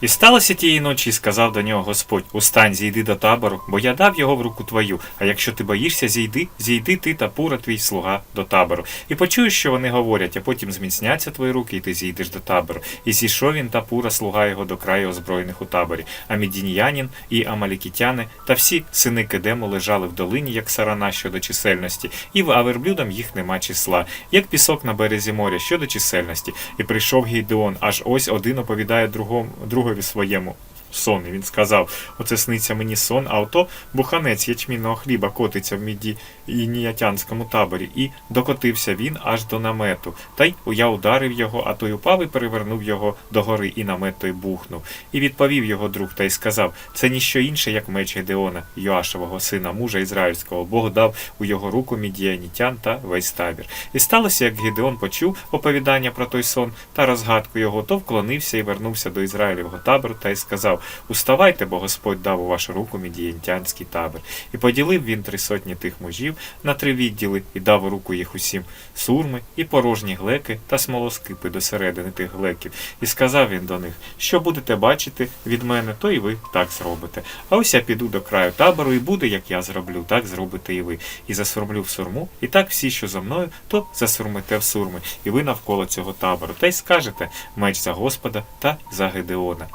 І сталося тієї ночі, сказав до нього Господь: Устань, зійди до табору, бо я дав його в руку твою. А якщо ти боїшся, зійди, зійди ти та пура твій слуга до табору. І почуєш, що вони говорять, а потім зміцняться твої руки, і ти зійдеш до табору. І зійшов він та пура, слуга його до краю озброєних у таборі. А мідінянин і амалікітяни та всі сини Кедему лежали в долині, як сарана щодо чисельності, і в аверблюдам їх нема числа, як пісок на березі моря щодо чисельності. І прийшов Гейдеон, аж ось один оповідає другому, другові своєму. Сон, і він сказав: Оце сниться мені сон, а ото буханець ячмінного хліба котиться в міді ніятянському таборі, і докотився він аж до намету. Та й я ударив його, а той упав і перевернув його догори, і намет той бухнув. І відповів його друг та й сказав: Це ніщо інше, як меч Гедеона, Йоашевого сина, мужа ізраїльського. Бог дав у його руку мідіанітян та весь табір. І сталося, як Гедеон почув оповідання про той сон та розгадку його, то вклонився і вернувся до Ізраїлевого табору та й сказав: Уставайте, бо Господь дав у вашу руку мідіянтянський табір. І поділив він три сотні тих мужів на три відділи і дав у руку їх усім сурми і порожні глеки та смолоскипи до середини тих глеків. І сказав він до них: Що будете бачити від мене, то і ви так зробите. А ось я піду до краю табору, і буде, як я зроблю, так зробите і ви. І засурмлю в сурму, і так всі, що за мною, то засурмите в сурми, і ви навколо цього табору. Та й скажете меч за Господа та за Гедеона.